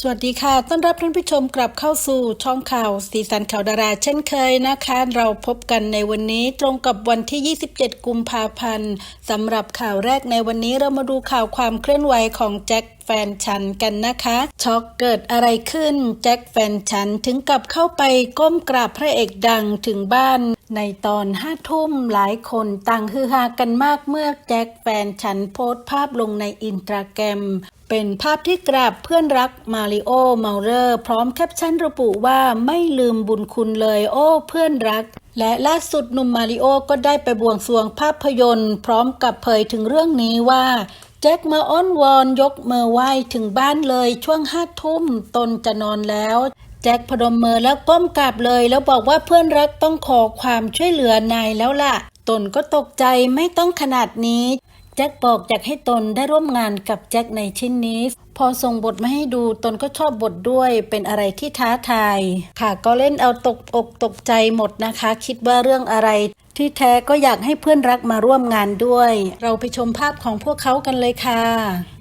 สวัสดีค่ะ ต้อนรับท่านผู้ชมกลับเข้าสู่ช่องข่าว สีสันข่าวดารา เช่นเคยนะคะ เราพบกันในวันนี้ตรงกับวันที่ 27 กุมภาพันธ์สำหรับข่าวแรกในวันนี้เรามาดูข่าวความเคลื่อนไหวของแจ็คแฟนฉันกันนะคะ ช็อกเกิดอะไรขึ้น แจ็คแฟนฉันถึงกับเข้าไปก้มกราบพระเอกดังถึงบ้าน ในตอนห้าทุ่มหลายคนต่างฮือฮากันมากเมื่อแจ็คแฟนฉันโพสต์ภาพลงในอินสตาแกรม เป็นภาพที่กราบเพื่อนรักมาริโอเมาเลอร์พร้อมแคปชั่นระบุว่าไม่ลืมบุญคุณเลยโอ้เพื่อนรัก และล่าสุดหนุ่มมาริโอก็ได้ไปบวงสรวงภาพยนตร์ พร้อมกับเผยถึงเรื่องนี้ว่าแจ็คมาอ้อนวอนยกมือไหว้ถึงบ้านเลยช่วงห้าทุ่มตนจะนอนแล้ว จ็คพนมมือแล้วก้มกราบเลย แล้วบอกว่าเพื่อนรักต้องขอความช่วยเหลือนายแล้วล่ะ ตนก็ตกใจไม่ต้องขนาดนี้ แจ็คบอกอยากให้ตนได้ร่วมงานกับแจ็คในชิ้นนี้ พอส่งบทมาให้ดูตนก็ชอบบทด้วยเป็นอะไรที่ท้าทาย ค่ะก็เล่นเอาตกอกตกใจหมดนะคะ คิดว่าเรื่องอะไร ที่แท้ก็อยากให้เพื่อนรักมาร่วมงานด้วย เราไปชมภาพของพวกเขากันเลยค่ะ